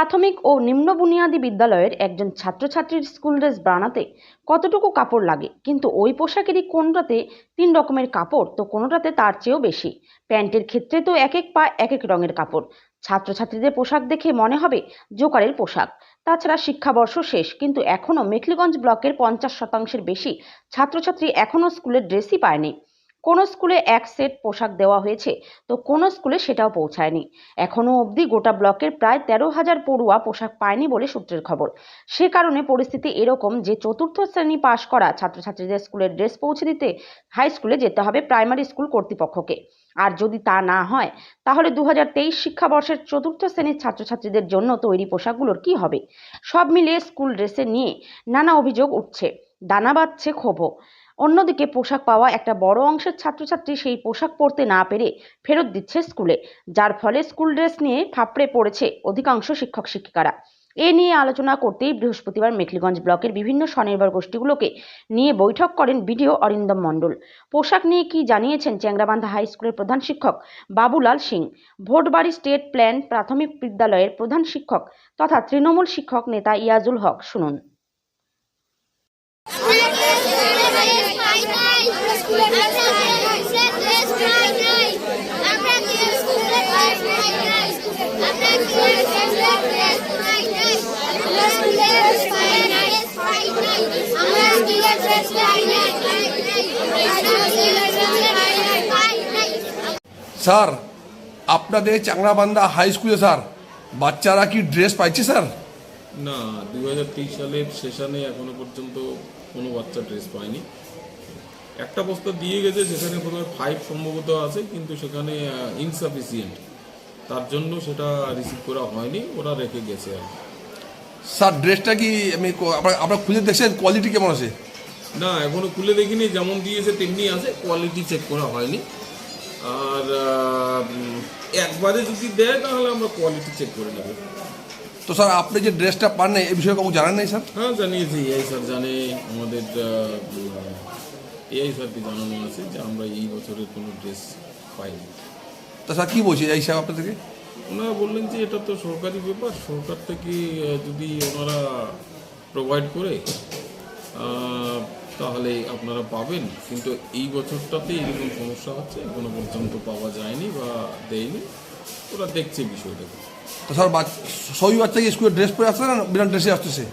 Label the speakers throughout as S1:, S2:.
S1: প্রাথমিক ও নিম্ন বুনিয়াদী বিদ্যালয়ের একজন ছাত্রছাত্রীর স্কুল ড্রেস বানাতে কতটুকু কাপড় লাগে? কিন্তু ওই পোশাকেরই কোনটাতে তিন রকমের কাপড়? তো কোনোটাতে তার চেয়েও বেশি। প্যান্টের ক্ষেত্রে তো এক এক পা এক এক রঙের কাপড়। ছাত্রছাত্রীদের পোশাক দেখে মনে হবে জোকারের পোশাক। তাছাড়া শিক্ষাবর্ষ শেষ, কিন্তু এখনও মেখলিগঞ্জ ব্লকের পঞ্চাশ শতাংশের বেশি ছাত্রছাত্রী এখনও স্কুলের ড্রেসই পায়নি। কোনো স্কুলে এক সেট পোশাক দেওয়া হয়েছে, তো কোনো স্কুলে সেটাও পৌঁছায়নি। এখনও অবধি গোটা ব্লকের প্রায় তেরো হাজার পড়ুয়া পোশাক পায়নি বলে সূত্রের খবর। সে কারণে পরিস্থিতি এরকম যে চতুর্থ শ্রেণি পাশ করা ছাত্রছাত্রীদের স্কুলের ড্রেস পৌঁছে দিতে হাই স্কুলে যেতে হবে প্রাইমারি স্কুল কর্তৃপক্ষকে। আর যদি তা না হয়, তাহলে দু হাজার তেইশ শিক্ষাবর্ষের চতুর্থ শ্রেণির ছাত্রছাত্রীদের জন্য তৈরি পোশাকগুলোর কি হবে? সব মিলিয়ে স্কুল ড্রেসে নিয়ে নানা অভিযোগ উঠছে। দানা বাঁধছে ক্ষোভও। অন্যদিকে পোশাক পাওয়া একটা বড় অংশের ছাত্রছাত্রী সেই পোশাক পরতে না পেরে ফেরত দিচ্ছে স্কুলে, যার ফলে স্কুল ড্রেস নিয়ে ফাপড়ে পড়েছে অধিকাংশ শিক্ষক শিক্ষিকারা। এ নিয়ে আলোচনা করতেই বৃহস্পতিবার মেখলিগঞ্জ ব্লকের বিভিন্ন স্বনির্ভর গোষ্ঠীগুলোকে নিয়ে বৈঠক করেন বিডিও অরিন্দম মণ্ডল। পোশাক নিয়ে কি জানিয়েছেন চ্যাংরাবান্ধা হাই স্কুলের প্রধান শিক্ষক বাবুলাল সিং? ভোটবাড়ি স্টেট প্ল্যান প্রাথমিক বিদ্যালয়ের প্রধান শিক্ষক তথা তৃণমূল শিক্ষক নেতা ইয়াজুল হক শুনুন।
S2: স্যার, আপনাদের চাংরাবান্ধা হাই স্কুলে স্যার, বাচ্চারা কি ড্রেস পাইছে, স্যার?
S3: না দু হাজার তেইশ সালের সেশনে এখনও পর্যন্ত কোনো বাচ্চা ড্রেস পায়নি। একটা বস্তা দিয়ে গেছে সেখানে প্রথমে ফাইভ সম্ভবত আছে কিন্তু সেখানে ইনসাফিসিয়েন্ট তার জন্য সেটা রিসিভ করা হয়নি ওরা রেখে গেছে আর।
S2: স্যার ড্রেসটা কি আমি আপনার খুঁজে দেখছেন? কোয়ালিটি কেমন আছে?
S3: না এখনও খুলে দেখিনি যেমন দিয়েছে তেমনি আছে কোয়ালিটি চেক করা হয়নি। আর একবারে যদি দেয় তাহলে আমরা কোয়ালিটি চেক করে নেব।
S2: তো স্যার আপনি যে ড্রেসটা পান না এই বিষয়ে কাউকে জানেন নাই স্যার?
S3: হ্যাঁ জানিয়েছি। এই স্যার জানে আমাদের এআই স্যারকে জানানো আছে যে আমরা এই বছরের কোনো ড্রেস পাইনি?
S2: তো স্যার কী বলছে এই সাহেব আপনাদেরকে?
S3: ওনারা বললেন যে এটা তো সরকারি ব্যাপার সরকার থেকে যদি ওনারা প্রোভাইড করে তাহলে আপনারা পাবেন। কিন্তু এই বছরটাতে এরকম সমস্যা হচ্ছে এখনও পর্যন্ত পাওয়া যায়নি বা দেয়নি। ওরা দেখছে বিষয়টাকে।
S2: তো স্যার সবই বাচ্চা স্কুলে ড্রেস পরে আসছে না? বিনা ড্রেসে আসতেছে?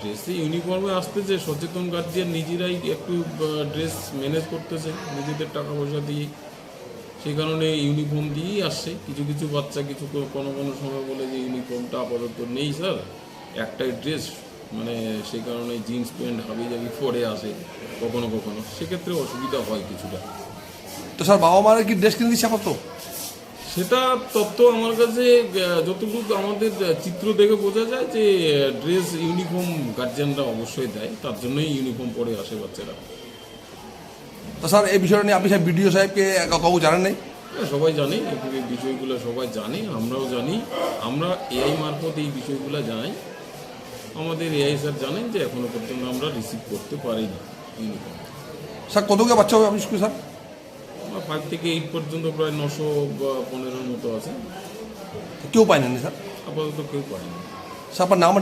S3: ড্রেসে ইউনিফর্মে আসতেছে সচেতন গার্জিয়ান নিজেরাই একটু ড্রেস ম্যানেজ করতেছে, নিজেদের টাকা পয়সা দিয়ে সেই কারণে ইউনিফর্ম দিয়েই আসছে। কিছু কিছু বাচ্চা, কিছু কোনো কোনো সময় বলে যে ইউনিফর্মটা আপাতত নেই স্যার একটাই ড্রেস মানে সেই কারণে জিন্স প্যান্ট হাবি জাবি পরে আসে কখনো কখনো। সেক্ষেত্রে অসুবিধা হয় কিছুটা।
S2: তো স্যার বাবা মারা কি ড্রেস কিনে দিচ্ছে আপাতত?
S3: সেটা তত্ত্ব আমার কাছে যতটুকু আমাদের চিত্র দেখে বোঝা যায় যে ড্রেস ইউনিফর্ম গার্জিয়ানরা অবশ্যই দেয় তার জন্যই ইউনিফর্ম পরে আসে বাচ্চারা।
S2: তো স্যার এই বিষয়টা নিয়ে আপনি সাহেব বিডিও সাহেবকে কা- কাউকে জানেন নাই?
S3: হ্যাঁ, সবাই জানে এই বিষয়গুলো সবাই জানে আমরাও জানি। আমরা এআই মারফত এই বিষয়গুলো জানাই। আমাদের এআই স্যার জানেন যে এখনও পর্যন্ত আমরা রিসিভ করতে পারিনি ইউনিফর্ম।
S2: স্যার কত কে বাচ্চা হবে আপনি স্কুলে স্যার?
S3: ফাইভ থেকে এইট পর্যন্ত প্রায় নশো বা পনেরোর মতো আছে।
S2: কেউ পায় না স্যার?
S3: আপাতত কেউ পায়নি
S2: স্যার আপনার নাম